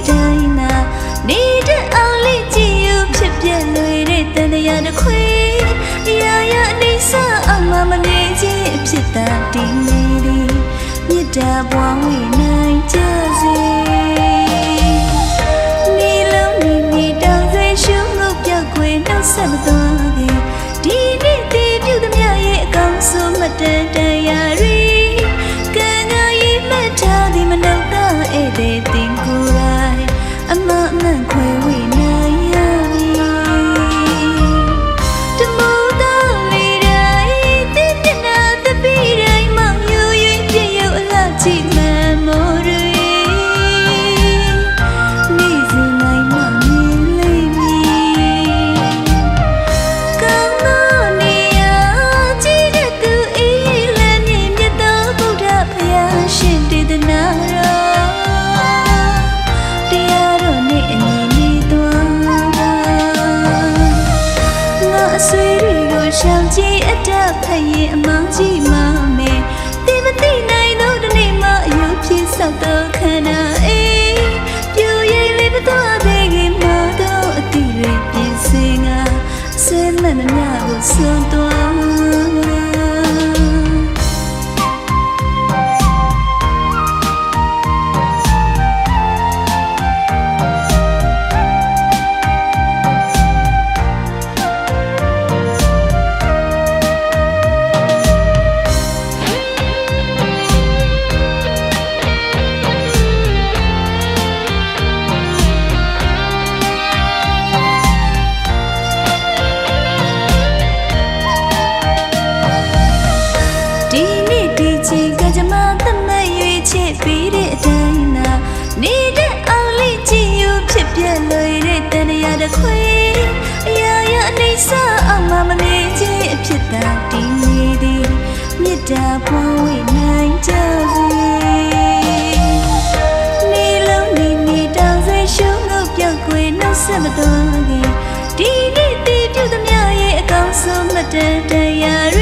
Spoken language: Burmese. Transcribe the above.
在那，你的奥利给。 ဆွေတွေကိုရှောင်ကြည့်အတက်ဖက်ရင်အမောင်းကြည့်မမယ်သိမသိနိုင်တော့တနေ့မှအယုဖြစ်ဆောက်တော့ခန္ဓာအေးပြူရိပ်လေးမသွားသေးခင်မတော့အတိတွေပြင်စင်ကဆဲမနှမြကိုစွန့်သွား ဒီဒီမြတ်တာပွားဝေနိုင်ကြစေနေလုံးနေနေတောင်ဆွေရှုံးလို့ပြောက်ွယ်နှုတ်ဆက်မတော်ခင်ဒီနေ့တည်ပြုသမျှရဲ့အကောင်းဆုံးမတန်တရား